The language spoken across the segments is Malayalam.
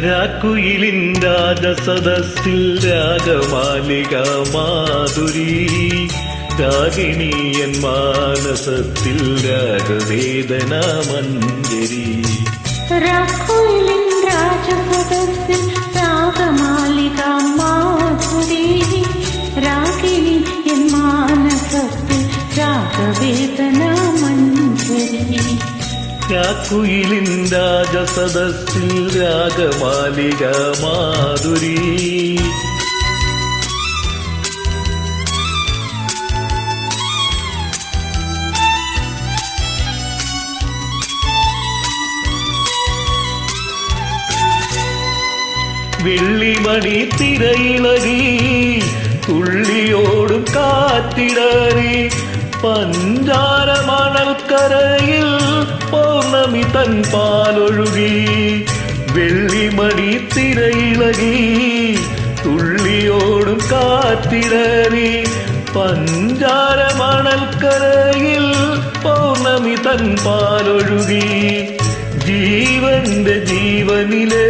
രാക്കുയിലിൻ രാജസദസ്സിൽ രാഗമാലിക മാധുരി. രാഗിണിയൻ മാനസത്തിൽ രാഗവേദന മഞ്ജരി. രാഘുലിൻ രാജസദസ്സിൽ രാഗമാലിക മാധുരി. രാഗിണി എൻ മാനസത്തിൽ രാഗവേദന രാക്കുയിലിൻ രാജസദസ്സിൽ രാഗമാലിക മാധുരി. വെള്ളിമണി തിരയിളകി തുള്ളിയോടും കാറ്റിടറി പഞ്ചാര പൗർണമി തൻ പാലൊഴുകി വെള്ളിമണി തിരയിളകി തുള്ളിയോടും കാത്തിരറി പഞ്ചാര മണൽക്കരയിൽ പൗർണമി തൻ പാലൊഴുകി. ജീവന്റെ ജീവനിലെ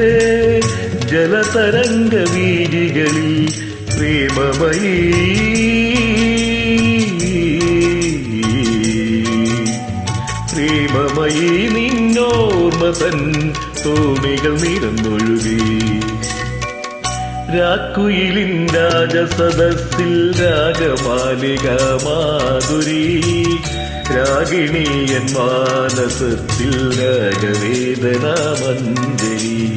ജലതരംഗ വീതികളിൽ പ്രേമമയി. പ്രേമമയീ നിന്നോർമ്മ തൻ തോണികൾ നിരന്നൊഴുകി രാക്കുയിലിൻ രാജസദസ്സിൽ രാഗമാലിക മാധുരി. രാഗിണിയൻ മാനസത്തിൽ രാഗവേദന മഞ്ജരി.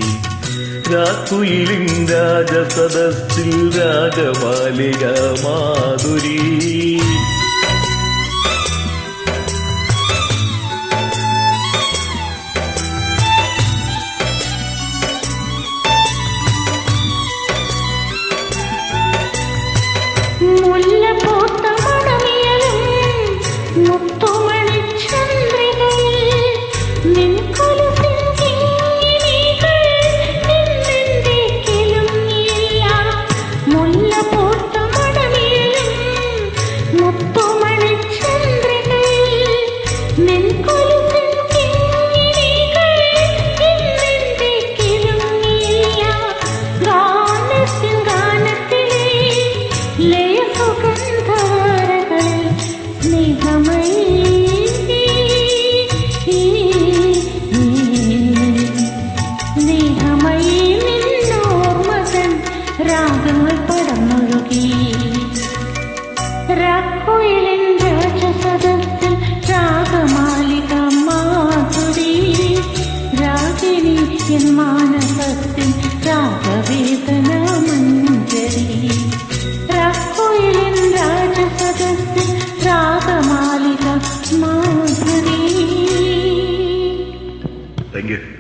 രാക്കുയിലിൻ രാജസദസ്സിൽ രാഗമാലിക മാധുരി. രാഗങ്ങൾ പടന്നൊഴുകി രാക്കുയിലിൻ രാജസദസ്സിൽ രാഗമാലിക മാധുരി. രാഗിണി എൻ മാനസത്തിൽ രാഗവേദന മഞ്ജരി. രാക്കുയിലിൻ രാജസദസ്സിൽ രാഗമാലിക മാധുരി. Thank you